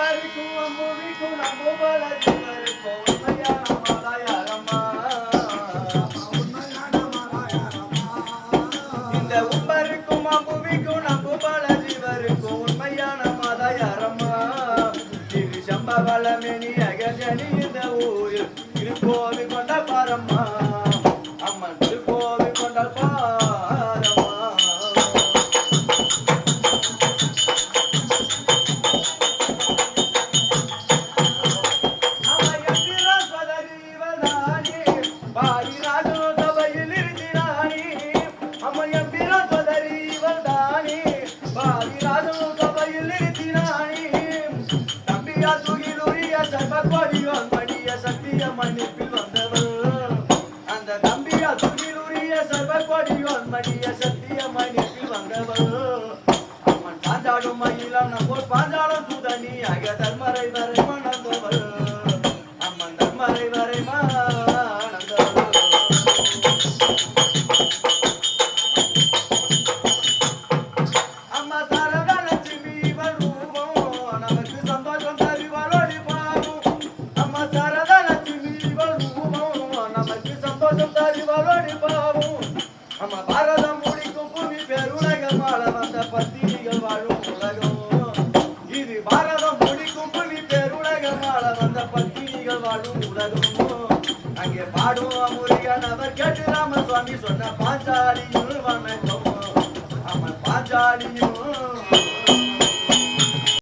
உம்பருக்கும் அம்புவிக்கும் நம்ம பல ஜீவருக்கும் உண்மையான மாதாயாரம்மா இந்த உம்பருக்கும் அம்புவிக்கும் நம்ம பல ஜீவருக்கும் உண்மையான மாதாயாரம்மா. திரு சம்பவளமேனி அகஜனி இந்த ஊரில் திருக்கோவி பாஞ்சாடும் சுதனி அக தர்மரை வரை மணந்த பாரதம் சந்தோஷம் தருவாரோடி பாவும். நம்ம பாரதம் முடிக்கும் பூமி பேருலகம் வாழ வந்த பத்திரிகள் வாழும் உலகம். இது பாரதம் முடிக்கும் பூமி பேருலகம் வாழ வந்த பத்திரிகள் வாழும் உலகம். அங்கே பாடும் முருகன் அவர் கேட்டு ராமசுவாமி சொன்ன பாஞ்சாலியும் வணக்கம் அவன் பாஞ்சாலியும்